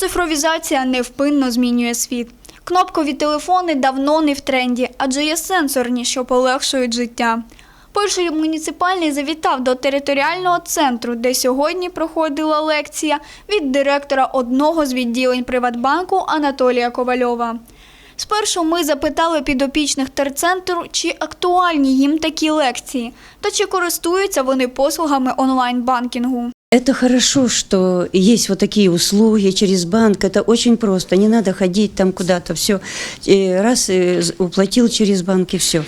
Цифровізація невпинно змінює світ. Кнопкові телефони давно не в тренді, адже є сенсорні, що полегшують життя. Перший муніципальний завітав до територіального центру, де сьогодні проходила лекція від директора одного з відділень Приватбанку Анатолія Ковальова. Спершу ми запитали підопічних терцентру, чи актуальні їм такі лекції, та чи користуються вони послугами онлайн-банкінгу. Это хорошо, что есть вот такие услуги через банк. Это очень просто. Не надо ходить там куда-то. Все. Раз э, з- уплатил через банк и все.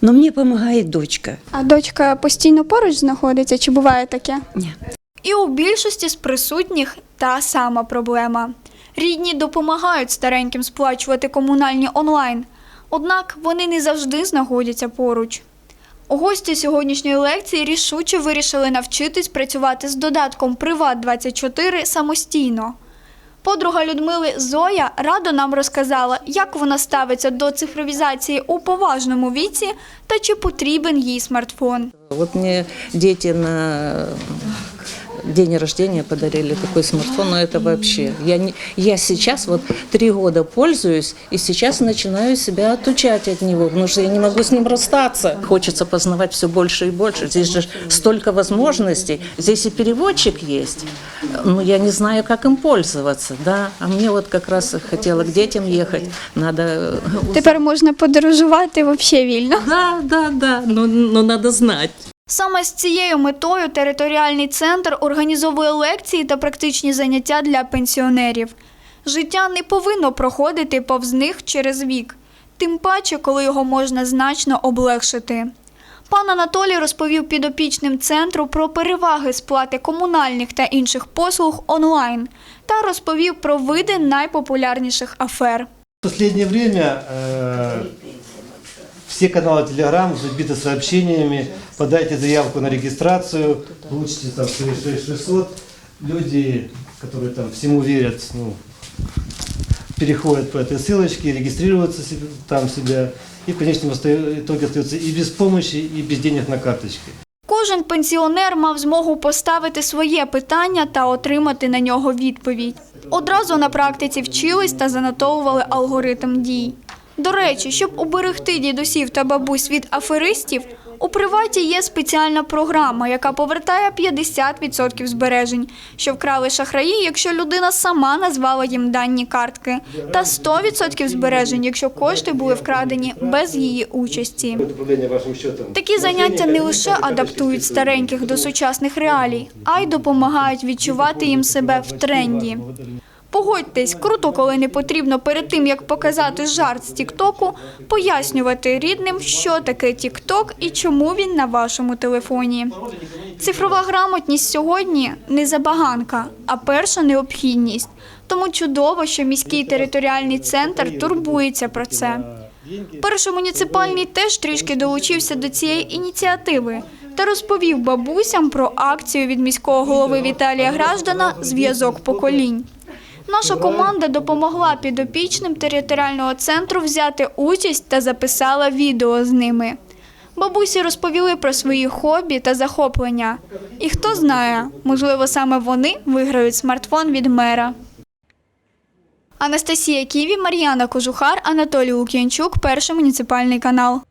Но мне помогает дочка. А дочка постійно поруч знаходиться, чи буває таке? Не. І у більшості з присутніх та сама проблема. Рідні допомагають стареньким сплачувати комунальні онлайн, однак вони не завжди знаходяться поруч. Гості сьогоднішньої лекції рішуче вирішили навчитись працювати з додатком Приват24 самостійно. Подруга Людмили Зоя радо нам розказала, як вона ставиться до цифровізації у поважному віці та чи потрібен їй смартфон. От мені діти на день рождения подарили такой смартфон, но это вообще. Я, не, я сейчас вот три года пользуюсь, и сейчас начинаю себя отучать от него, потому что я не могу с ним расстаться. Хочется познавать все больше и больше. Здесь же столько возможностей. Здесь и переводчик есть, но я не знаю, как им пользоваться. Да? А мне вот как раз хотела к детям ехать, надо э, Тепер можна подорожувати взагалі вільно. Да, да, да, но, но надо знать. Саме з цією метою територіальний центр організовує лекції та практичні заняття для пенсіонерів. Життя не повинно проходити повз них через вік, тим паче, коли його можна значно облегшити. Пан Анатолій розповів підопічним центру про переваги сплати комунальних та інших послуг онлайн та розповів про види найпопулярніших афер. В последнее время э, все каналы Telegram забиты сообщениями, подайте заявку на регистрацию, получите там 6600. Люди, которые там всему верят, ну, переходят по этой ссылочке, регистрируются себе- там себя, и в конечном оста- итоге остаются и без помощи, и без денег на карточке. Кожен пенсіонер мав змогу поставити своє питання та отримати на нього відповідь. Одразу на практиці вчились та занотовували алгоритм дій. До речі, щоб уберегти дідусів та бабусь від аферистів, у приваті є спеціальна програма, яка повертає 50% збережень, що вкрали шахраї, якщо людина сама назвала їм дані картки, та 100% збережень, якщо кошти були вкрадені без її участі. Такі заняття не лише адаптують стареньких до сучасних реалій, а й допомагають відчувати їм себе в тренді. Погодьтесь, круто, коли не потрібно перед тим, як показати жарт з Тіктоку, пояснювати рідним, що таке Тікток і чому він на вашому телефоні. Цифрова грамотність сьогодні не забаганка, а перша необхідність. Тому чудово, що міський територіальний центр турбується про це. Перший муніципальний теж трішки долучився до цієї ініціативи та розповів бабусям про акцію від міського голови Віталія Граждана Зв'язок поколінь. Наша команда допомогла підопічним територіального центру взяти участь та записала відео з ними. Бабусі розповіли про свої хобі та захоплення. І хто знає, можливо, саме вони виграють смартфон від мера. Анастасія Ківі, Мар'яна Кожухар, Анатолій Лук'янчук, перший муніципальний канал.